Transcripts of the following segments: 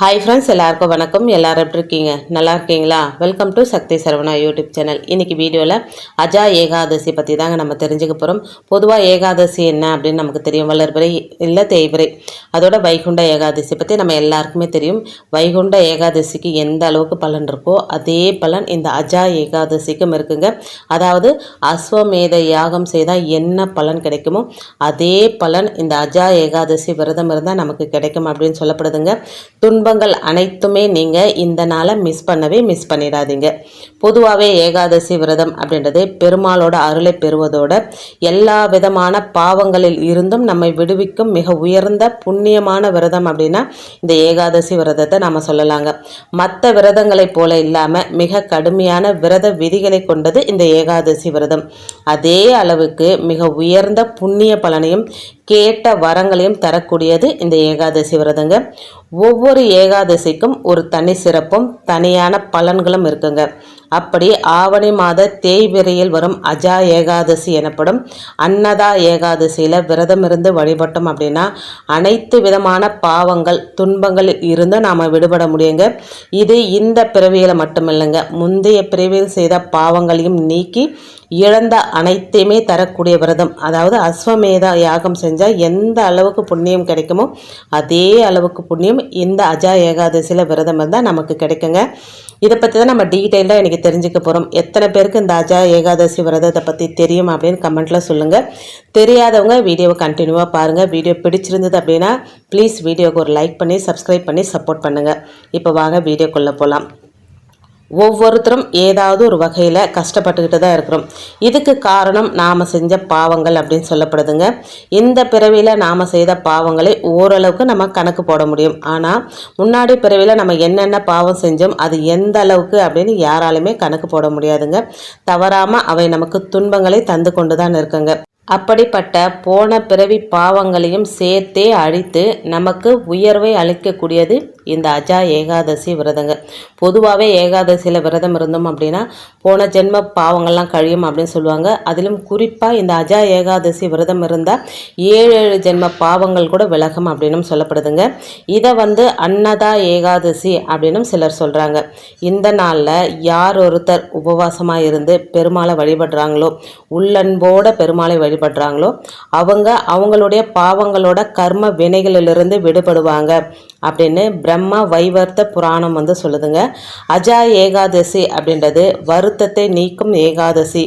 Hi friends எல்லாருக்கும் வணக்கம். எல்லோரும் எப்படி இருக்கீங்க? நல்லா இருக்கீங்களா? Welcome to Shakti Saravana YouTube channel. இன்றைக்கி வீடியோவில் அஜா ஏகாதசி பற்றி தாங்க நம்ம தெரிஞ்சுக்க போகிறோம் பொதுவாக ஏகாதசி என்ன அப்படின்னு நமக்கு தெரியும். வளர்பிறை இல்லை தேய்பிறை. அதோட வைகுண்ட ஏகாதசி பற்றி நம்ம எல்லாருக்குமே தெரியும். வைகுண்ட ஏகாதசிக்கு எந்த அளவுக்கு பலன் இருக்கோ அதே பலன் இந்த அஜா ஏகாதசிக்கும் இருக்குங்க. அதாவது அஸ்வமேத யாகம் செய்தால் என்ன பலன் கிடைக்குமோ அதே பலன் இந்த அஜா ஏகாதசி விரதம் இருந்தால் நமக்கு கிடைக்கும் அப்படின்னு சொல்லப்படுதுங்க. துன்பங்கள் அனைத்துமே நீங்கள் இந்த நாளை மிஸ் பண்ணவே மிஸ் பண்ணிடாதீங்க. பொதுவாகவே ஏகாதசி விரதம் அப்படின்றது பெருமாளோட அருளை பெறுவதோட எல்லா விதமான பாவங்களில் இருந்தும் நம்மை விடுவிக்கும் மிக உயர்ந்த புண்ணியமான விரதம் அப்படின்னா இந்த ஏகாதசி விரதத்தை நம்ம சொல்லலாங்க. மற்ற விரதங்களைப் போல இல்லாமல் மிக கடுமையான விரத விதிகளை கொண்டது இந்த ஏகாதசி விரதம். அதே அளவுக்கு மிக உயர்ந்த புண்ணிய பலனையும் கேட்ட வரங்களையும் தரக்கூடியது இந்த ஏகாதசி விரதங்க. ஒவ்வொரு ஏகாதசிக்கும் ஒரு தனி சிறப்பும் தனியான பலன்களும் இருக்குங்க. அப்படி ஆவணி மாத தேய்பிரையில் வரும் அஜா ஏகாதசி எனப்படும் அன்னதா ஏகாதசியில் விரதம் இருந்து வழிபட்டோம் அப்படின்னா அனைத்து விதமான பாவங்கள் துன்பங்களில் இருந்து நாம் விடுபட முடியுங்க. இது இந்த பிறவியில் மட்டும் இல்லைங்க முந்தைய பிறவியில் செய்த பாவங்களையும் நீக்கி இழந்த அனைத்தையுமே தரக்கூடிய விரதம். அதாவது அஸ்வமேதா யாகம் செஞ்சால் எந்த அளவுக்கு புண்ணியம் கிடைக்குமோ அதே அளவுக்கு புண்ணியம் இந்த அஜா ஏகாதசியில் விரதம் இருந்தால் நமக்கு கிடைக்குங்க. இதை பற்றி தான் நம்ம டீட்டெயிலாக எனக்கு தெரிஞ்சுக்க போகிறோம் எத்தனை பேருக்கு இந்த அஜா ஏகாதசி விரதத்தை பற்றி தெரியும் அப்படின்னு கமெண்ட்டில் சொல்லுங்கள் தெரியாதவங்க வீடியோவை கண்டினியூவாக பாருங்கள் வீடியோ பிடிச்சிருந்தது அப்படின்னா ப்ளீஸ் வீடியோவுக்கு ஒரு லைக் பண்ணி சப்ஸ்கிரைப் பண்ணி சப்போர்ட் பண்ணுங்கள் இப்போ வாங்க வீடியோக்குள்ளே போகலாம் ஒவ்வொருத்தரும் ஏதாவது ஒரு வகையில் கஷ்டப்பட்டுக்கிட்டு தான் இருக்கிறோம். இதுக்கு காரணம் நாம் செஞ்ச பாவங்கள் அப்படின்னு சொல்லப்படுதுங்க. இந்த பிறவியில் நாம் செய்த பாவங்களை ஓரளவுக்கு நம்ம கணக்கு போட முடியும். ஆனால் முன்னாடி பிறவியில் நம்ம என்னென்ன பாவம் செஞ்சோம் அது எந்த அளவுக்கு அப்படின்னு யாராலுமே கணக்கு போட முடியாதுங்க. தவறாமல் அவை நமக்கு துன்பங்களை தந்து கொண்டு தான் இருக்குங்க அப்படிப்பட்ட போன பிறவி பாவங்களையும் சேர்த்தே அழித்து நமக்கு உயர்வை அளிக்கக்கூடியது இந்த அஜா ஏகாதசி விரதங்க. பொதுவாகவே ஏகாதசியில் விரதம் இருந்தோம் அப்படின்னா போன ஜென்ம பாவங்கள்லாம் கழியும் அப்படின்னு சொல்லுவாங்க. அதிலும் குறிப்பாக இந்த அஜா ஏகாதசி விரதம் இருந்தால் ஏழு ஏழு ஜென்ம பாவங்கள் கூட விலகும் அப்படின்னும் சொல்லப்படுதுங்க. இதை வந்து அன்னதா ஏகாதசி அப்படின்னும் சிலர் சொல்கிறாங்க இந்த நாளில் யார் ஒருத்தர் உபவாசமாக இருந்து பெருமாளை வழிபடுறாங்களோ உள்ளன்போட பெருமாளை வழிபடுறாங்களோ அவங்க அவங்களுடைய பாவங்களோட கர்ம வினைகளிலிருந்து விடுபடுவாங்க. அப்படின்னு பிரம்மா வைவர்த்த புராணம் வந்து சொல்லுதுங்க. அஜா ஏகாதசி அப்படின்றது வருத்தத்தை நீக்கும் ஏகாதசி.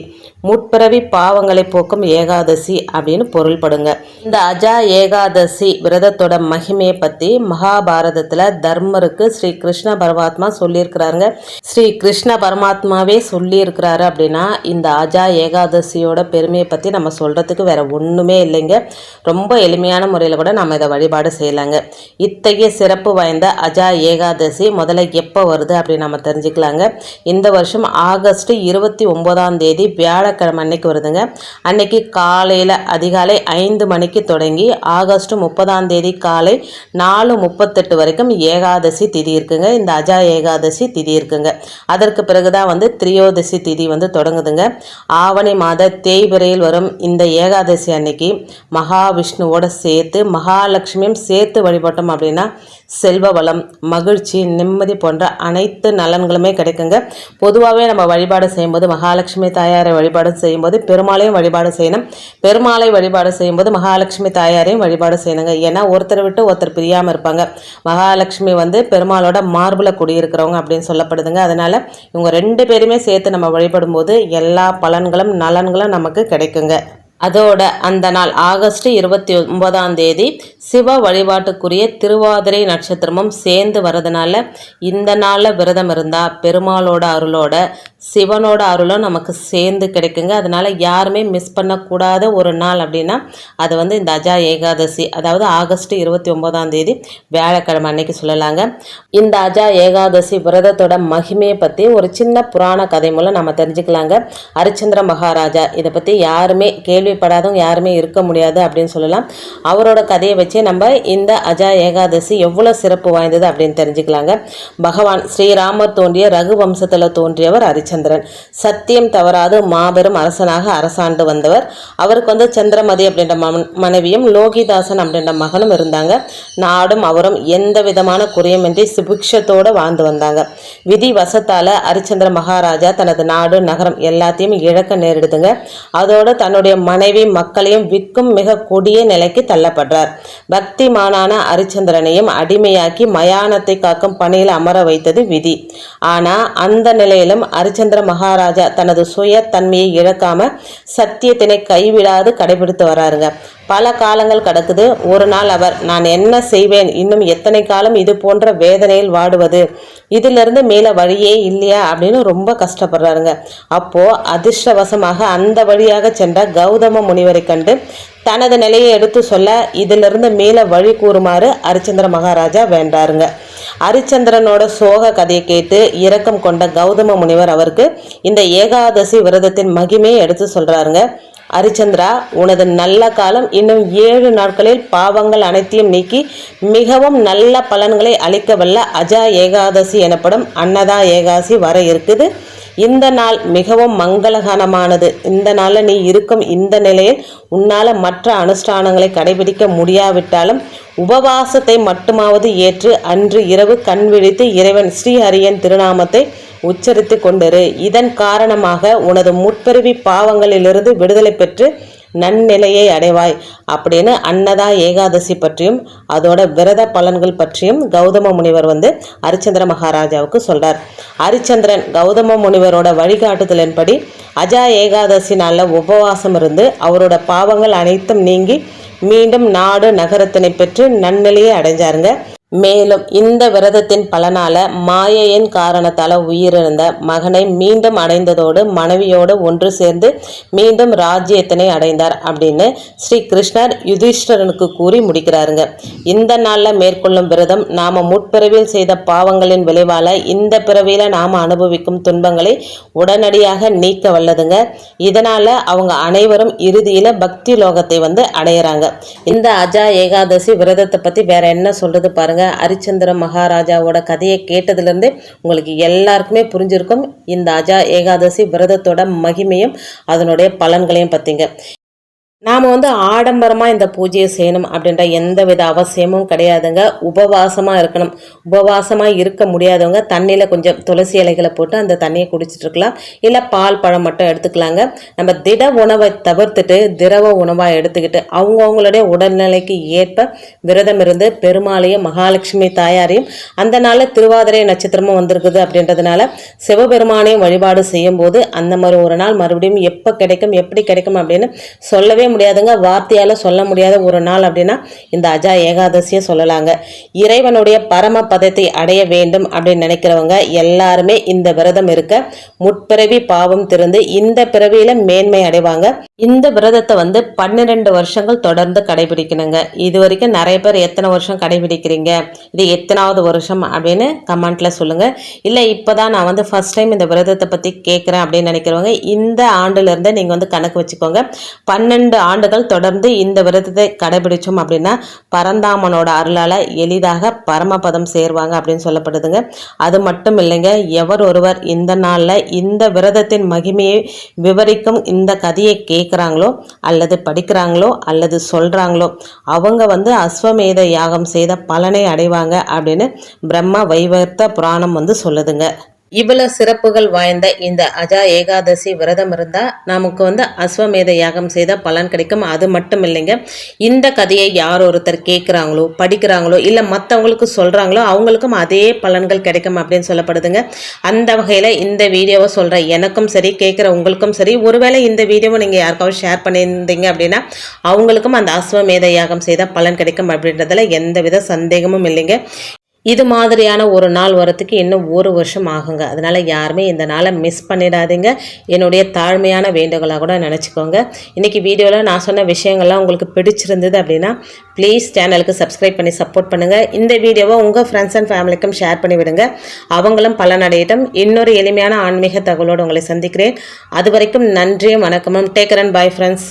முற்பிறவி பாவங்களை போக்கும் ஏகாதசி அப்படின்னு பொருள்படுங்க. இந்த அஜா ஏகாதசி விரதத்தோட மகிமையை பற்றி மகாபாரதத்தில் தர்மருக்கு ஸ்ரீ கிருஷ்ண பரமாத்மா சொல்லியிருக்கிறாருங்க. ஸ்ரீ கிருஷ்ண பரமாத்மாவே சொல்லியிருக்கிறாரு அப்படின்னா இந்த அஜா ஏகாதசியோட பெருமையை பற்றி நம்ம சொல்கிறதுக்கு வேற ஒன்றுமே இல்லைங்க. ரொம்ப எளிமையான முறையில் கூட நம்ம இதை வழிபாடு செய்யலாங்க. இத்தகைய சிறப்பு வாய்ந்த அஜா ஏகாதசி முதல்ல எப்போ வருது அப்படின்னு நம்ம தெரிஞ்சுக்கலாங்க. இந்த வருஷம் ஆகஸ்ட் இருபத்தி ஒன்பதாம் தேதி வியாழ வியாழக்கிழமை அன்னைக்கு வருதுங்க. அன்னைக்கு காலையில் அதிகாலை ஐந்து மணிக்கு தொடங்கி ஆகஸ்ட் முப்பதாம் தேதி காலை நாலு முப்பத்தெட்டு வரைக்கும் ஏகாதசி திதி இருக்குங்க. இந்த அஜா ஏகாதசி திதி இருக்குங்க. அதற்கு பிறகுதான் வந்து திரியோதசி திதி வந்து தொடங்குதுங்க. ஆவணி மாத தேய்பிரையில் வரும் இந்த ஏகாதசி அன்னைக்கு மகாவிஷ்ணுவோட சேர்த்து மகாலட்சுமியும் சேர்த்து வழிபட்டோம் அப்படின்னா செல்வ வளம் மகிழ்ச்சி நிம்மதி போன்ற அனைத்து நலன்களுமே கிடைக்குங்க. பொதுவாகவே நம்ம வழிபாடு செய்யும்போது மகாலட்சுமி தாயாரை வழிபாடு செய்யும்போது பெருமாளையும் வழிபாடு செய்யணும். பெருமாளை வழிபாடு செய்யும்போது மகாலட்சுமி தாயாரையும் வழிபாடு செய்யணுங்க. ஏன்னா ஒருத்தரை விட்டு ஒருத்தர் பிரியாமல் இருப்பாங்க. மகாலட்சுமி வந்து பெருமாளோட மார்பில் குடியிருக்கிறவங்க அப்படின்னு சொல்லப்படுதுங்க. அதனால் இவங்க ரெண்டு பேருமே சேர்த்து நம்ம வழிபடும் போது எல்லா பலன்களும் நலன்களும் நமக்கு கிடைக்குங்க. அதோட அந்த நாள் ஆகஸ்ட் இருபத்தி ஒன்பதாம் தேதி சிவ வழிபாட்டுக்குரிய திருவாதிரை நட்சத்திரமும் சேர்ந்து வரதுனால இந்த நாளில் விரதம் இருந்தால் பெருமாளோட அருளோட சிவனோட அருளும் நமக்கு சேர்ந்து கிடைக்குங்க. அதனால் யாருமே மிஸ் பண்ணக்கூடாத ஒரு நாள் அப்படின்னா அது வந்து இந்த அஜா ஏகாதசி அதாவது ஆகஸ்ட் இருபத்தி ஒன்பதாம் தேதி வியாழக்கிழமை அன்னைக்கு சொல்லலாங்க. இந்த அஜா ஏகாதசி விரதத்தோட மகிமையை பற்றி ஒரு சின்ன புராண கதை மூலம் நம்ம தெரிஞ்சுக்கலாங்க. ஹரிச்சந்திர மகாராஜா இதை பற்றி யாருமே கேள்வி கேள்விப்படாதவங்க யாருமே இருக்க முடியாது அப்படின்னு சொல்லலாம். அவரோட கதையை வச்சே நம்ம இந்த அஜா ஏகாதசி எவ்வளோ சிறப்பு வாய்ந்தது அப்படின்னு தெரிஞ்சுக்கலாங்க. பகவான் ஸ்ரீராமர் தோன்றிய ரகு வம்சத்தில் தோன்றியவர் ஹரிச்சந்திரன். சத்தியம் தவறாது மாபெரும் அரசனாக அரசாண்டு வந்தவர். அவருக்கு வந்து சந்திரமதி அப்படின்ற மனைவியும் லோகிதாசன் அப்படின்ற மகனும் இருந்தாங்க. நாடும் அவரும் எந்த விதமான குறையுமின்றி சுபிக்ஷத்தோடு வாழ்ந்து வந்தாங்க. விதி வசத்தால் ஹரிச்சந்திர மகாராஜா தனது நாடு நகரம் எல்லாத்தையும் இழக்க நேரிடுதுங்க. அதோடு தன்னுடைய மன மனைவி மக்களையும் விற்கும் மிக கொடிய நிலைக்கு தள்ளப்படுறார். பக்திமானான ஹரிச்சந்திரனையும் அடிமையாக்கி மயானத்தை காக்கும் பணியில் அமர வைத்தது விதி. ஆனால் அந்த நிலையிலும் ஹரிச்சந்திர மகாராஜா தனது சுய தன்மையை இழக்காம சத்தியத்தினை கைவிடாது கடைபிடித்து வராருங்க. பல காலங்கள் கடக்குது. ஒரு நாள் அவர் நான் என்ன செய்வேன்? இன்னும் எத்தனை காலம் இது போன்ற வேதனையில் வாடுவது? இதிலிருந்து மேலே வழியே இல்லையா? அப்படின்னு ரொம்ப கஷ்டப்படுறாருங்க. அப்போது அதிர்ஷ்டவசமாக அந்த வழியாக சென்ற கௌதம முனிவரை கண்டு தனது நிலையை எடுத்து சொல்ல இதிலிருந்து மேலே வழி கூறுமாறு ஹரிச்சந்திர மகாராஜா வேண்டாருங்க. ஹரிச்சந்திரனோட சோக கதையை கேட்டு இரக்கம் கொண்ட கௌதம முனிவர் அவருக்கு இந்த ஏகாதசி விரதத்தின் மகிமையை எடுத்து சொல்கிறாருங்க ஹரிச்சந்திரா உனது நல்ல காலம் இன்னும் ஏழு நாட்களில் பாவங்கள் அனைத்தையும் நீக்கி மிகவும் நல்ல பலன்களை அளிக்கவல்ல அஜா ஏகாதசி எனப்படும் அன்னதா ஏகாசி வர இருக்குது. இந்த நாள் மிகவும் மங்களகரமானது. இந்த நாளில் நீ இருக்கும் இந்த நிலையில் உன்னால் மற்ற அனுஷ்டானங்களை கடைபிடிக்க முடியாவிட்டாலும் உபவாசத்தை மட்டுமாவது ஏற்று அன்று இரவு கண் விழித்து இறைவன் ஸ்ரீஹரியன் திருநாமத்தை உச்சரித்து கொண்டிரு. இதன் காரணமாக உனது முற்பிறவி பாவங்களிலிருந்து விடுதலை பெற்று நன்னிலையை அடைவாய். அப்படின்னு அன்னதா ஏகாதசி பற்றியும் அதோட விரத பலன்கள் பற்றியும் கௌதம முனிவர் வந்து ஹரிச்சந்திர மகாராஜாவுக்கு சொல்றார். ஹரிச்சந்திரன் கௌதம முனிவரோட வழிகாட்டுதலின்படி அஜா ஏகாதசி நாளில் உபவாசம் இருந்து அவரோட பாவங்கள் அனைத்தும் நீங்கி மீண்டும் நாடு நகரத்தினை பெற்று நன்னிலையை அடைஞ்சாருங்க. மேலும் இந்த விரதத்தின் பலனால மாயையின் காரணத்தால் உயிரிழந்த மகனை மீண்டும் அடைந்ததோடு மனைவியோடு ஒன்று சேர்ந்து மீண்டும் ராஜ்யத்தினை அடைந்தார் அப்படின்னு ஸ்ரீ கிருஷ்ணர் யுதிஷ்டரனுக்கு கூறி முடிக்கிறாருங்க. இந்த நாளில் மேற்கொள்ளும் விரதம் நாம முற்பிறவியில் செய்த பாவங்களின் விளைவால இந்த பிறவியில நாம அனுபவிக்கும் துன்பங்களை உடனடியாக நீக்க வல்லதுங்க. இதனால அவங்க அனைவரும் இறுதியில பக்தி லோகத்தை வந்து அடையிறாங்க. இந்த அஜா ஏகாதசி விரதத்தை பத்தி வேற என்ன சொல்றது பாருங்க. பாருங்கள் ஹரிச்சந்திர மகாராஜாவோட கதையை கேட்டதுலேருந்தே உங்களுக்கு எல்லாருக்குமே புரிஞ்சிருக்கும். இந்த அஜா ஏகாதசி விரதத்தோட மகிமையும் அதனுடைய பலன்களையும் பார்த்தீங்க நாம் வந்து ஆடம்பரமாக இந்த பூஜையை செய்யணும் அப்படின்ற எந்த வித அவசியமும் கிடையாதுங்க. உபவாசமாக இருக்கணும். உபவாசமாக இருக்க முடியாதவங்க தண்ணியில் கொஞ்சம் துளசி இலைகளை போட்டு அந்த தண்ணியை குடிச்சிட்டு இருக்கலாம். இல்லை பால் பழம் மட்டும் எடுத்துக்கலாங்க. நம்ம திட உணவை தவிர்த்துட்டு திரவ உணவாக எடுத்துக்கிட்டு அவங்கவுங்களுடைய உடல்நிலைக்கு ஏற்ப விரதம் இருந்து பெருமாளையும் மகாலட்சுமி தாயாரையும் அந்த நாளில் திருவாதிரை நட்சத்திரமும் வந்திருக்குது அப்படின்றதுனால சிவபெருமானையும் வழிபாடு செய்யும் போது அந்த மாதிரி ஒரு நாள் மறுபடியும் எப்போ கிடைக்கும் எப்படி கிடைக்கும் அப்படின்னு சொல்லவே முடியாதுங்க வார்த்தையால் சொல்ல முடியாத ஒரு நாள் அப்படின்னா இந்த அஜா ஏகாதசியை சொல்லலாங்க. இறைவனுடைய பரம பதத்தை அடைய வேண்டும் அப்படின்னு நினைக்கிறவங்க எல்லாருமே இந்த விரதம் இருக்க முற்பிறவி பாவம் திறந்து இந்த பிறவியில மேன்மை அடைவாங்க. இந்த விரதத்தை வந்து பன்னிரெண்டு வருஷங்கள் தொடர்ந்து கடைபிடிக்கணுங்க. இது வரைக்கும் நிறைய பேர் எத்தனை வருஷம் கடைபிடிக்கிறீங்க? இது எத்தனாவது வருஷம் அப்படின்னு கமெண்ட்ல சொல்லுங்க. இல்லை இப்போதான் நான் வந்து ஃபர்ஸ்ட் டைம் இந்த விரதத்தை பற்றி கேட்குறேன் அப்படின்னு நினைக்கிறவங்க இந்த ஆண்டுலேருந்து நீங்கள் வந்து கணக்கு வச்சுக்கோங்க. பன்னெண்டு ஆண்டுகள் தொடர்ந்து இந்த விரதத்தை கடைபிடிச்சோம் அப்படின்னா பரந்தாமனோட அருளால் எளிதாக பரமபதம் சேர்வாங்க அப்படின்னு சொல்லப்படுதுங்க. அது மட்டும் இல்லைங்க எவர் ஒருவர் இந்த நாளில் இந்த விரதத்தின் மகிமையை விவரிக்கும் இந்த கதையை கேட்குறாங்களோ அல்லது படிக்கிறாங்களோ அல்லது சொல்கிறாங்களோ அவங்க வந்து அஸ்வமேத யாகம் செய்த பலனை அடைவாங்க அப்படின்னு பிரம்ம வைவர்த்த புராணம் வந்து சொல்லுதுங்க. இவ்வளவு சிறப்புகள் வாய்ந்த இந்த அஜா ஏகாதசி விரதம் இருந்தால் நமக்கு வந்து அஸ்வமேத யாகம் செய்தால் பலன் கிடைக்கும். அது மட்டும் இல்லைங்க. இந்த கதையை யார் ஒருத்தர் கேட்குறாங்களோ படிக்கிறாங்களோ இல்லை மற்றவங்களுக்கு சொல்கிறாங்களோ அவங்களுக்கும் அதே பலன்கள் கிடைக்கும் அப்படின்னு சொல்லப்படுதுங்க. அந்த வகையில் இந்த வீடியோவை சொல்கிற எனக்கும் சரி கேட்குற உங்களுக்கும் சரி. ஒருவேளை இந்த வீடியோவை நீங்கள் யாருக்காவது ஷேர் பண்ணியிருந்தீங்க அப்படின்னா அவங்களுக்கும் அந்த அஸ்வமேத யாகம் செய்தால் பலன் கிடைக்கும் அப்படின்றதுல எந்தவித சந்தேகமும் இல்லைங்க. இது மாதிரியான ஒரு நாள் வரத்துக்கு இன்னும் ஒரு வருஷம் ஆகுங்க. அதனால் யாருமே இந்த நாளை மிஸ் பண்ணிடாதீங்க. என்னுடைய தாழ்மையான வேண்டுகோளாக கூட நினச்சிக்கோங்க. இன்றைக்கி வீடியோவில் நான் சொன்ன விஷயங்கள்லாம் உங்களுக்கு பிடிச்சிருந்தது அப்படின்னா ப்ளீஸ் சேனலுக்கு சப்ஸ்கிரைப் பண்ணி சப்போர்ட் பண்ணுங்கள் இந்த வீடியோவை உங்கள் ஃப்ரெண்ட்ஸ் அண்ட் ஃபேமிலிக்கும் ஷேர் பண்ணி விடுங்க. அவங்களும் பலனடையட்டும். இன்னொரு எளிமையான ஆன்மீக தகவலோடு உங்களை சந்திக்கிறேன். அது வரைக்கும் நன்றியும் வணக்கமும். Taker and bye friends